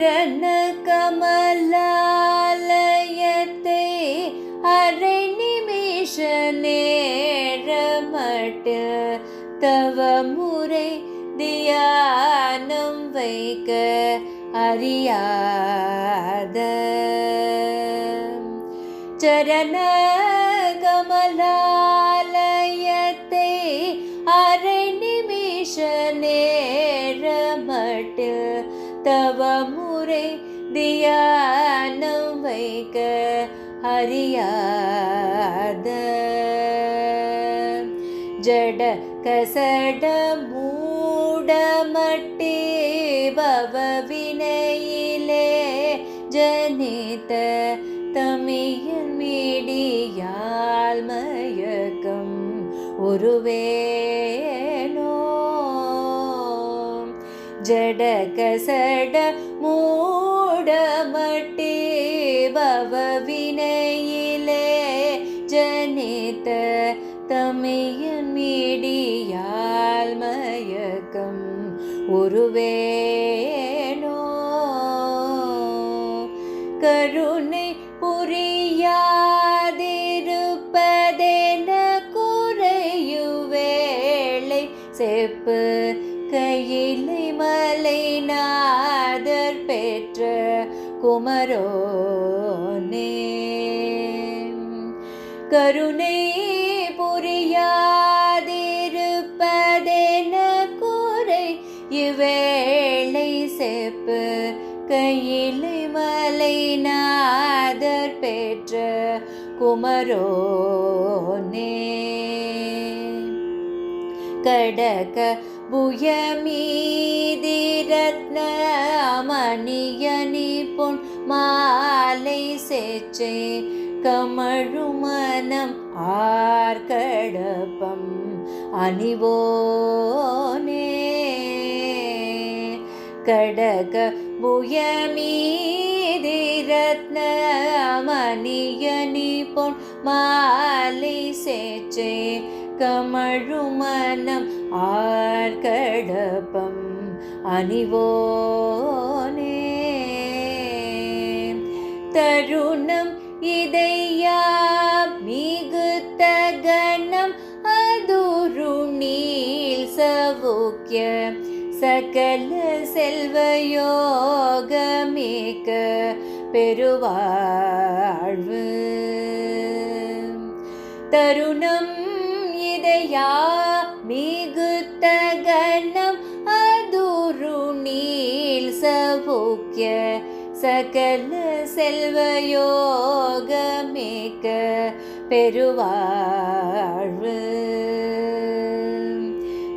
கமலாலயத்தை அரை நிமிஷ நேரமட்டு தவ முறை தியானம் வைக்க அறியாத. சரண கமலா தவமுறை தியானம் வைக்க அறியாத. ஜட கசட மூடமட்டே பவ வினையிலே ஜனித தமியன் மீடியால் மயக்கம். ஒருவே ஜட கசட மூடமட்டே பவ வினையிலே ஜனித தமையன் மீடியால் மயக்கம். ஒருவே குமரோனே. கருணை புரியாதிருப்பதென குறை இவேளை செப்பு. கையிலை மலை நாதர் பெற்ற குமரோனே. கடக புயமீதி ரத்ன மணியணி பொன் மாலை சேச்சே கமழுமனம் ஆர்கடப்பம் அணிவோனே. கடக புயமீதிரத்ன மணியணி பொன் மாலை சேச்சே கமழுமனம் ஆர்கடப்பம் அணிவோ தருணம் இதையா மிகுத்த கணம் அதுரு நீல் சவுக்கிய சகல செல்வயோகமேக்க பெருவாழ்வு. தருணம் இதையா. மிகுத்த கணம் அதுரு நீல் சவுக்கிய சகல செல்வயோகமேக்க பெருவாழ்வு.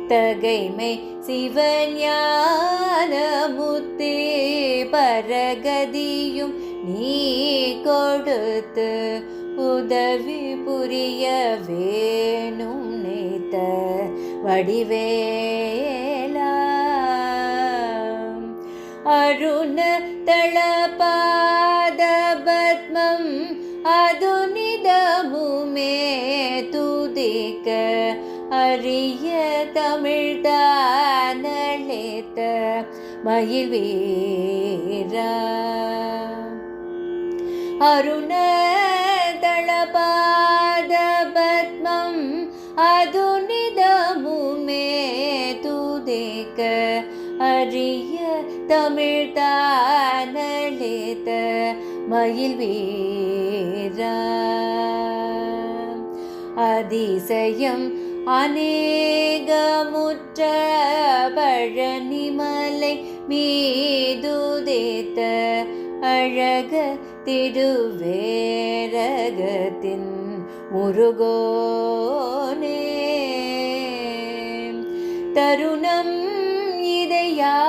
தகைமை சிவஞானமுத்தி பரகதியும் நீ கொடுத்து உதவி புரிய வேணும் நேத்த வடிவேலா. அருண தள துதிக்க அரிய தமிழ் தானளித்த மயில் வீரா அருண தளபாத பத்மம் அதுனிதமுமே துதிக்க அரிய தமிழ் தானளித்த மயில் வீரா அதிசயம் அநேகமுற்ற பழனிமலை மீதுதேத்த அழக திருவேரகத்தின் முருகோனே. தருணம் இதையா?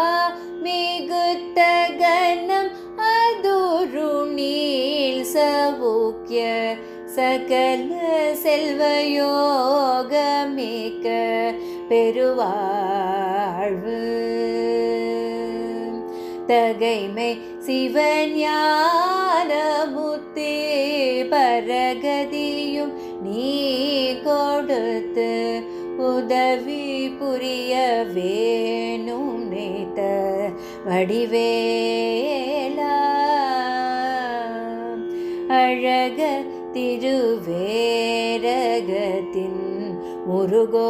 மிகுத்த கணம் அதுரு சவுக்கிய சகல செல்வயோகமிக்க பெருவாழ்வு. தகைமை சிவஞானமுத்தே பரகதியும் நீ கொடுத்து உதவி புரிய வேணும் நேத்த வடிவேலா. திருவேரகத்தின் முருகோனே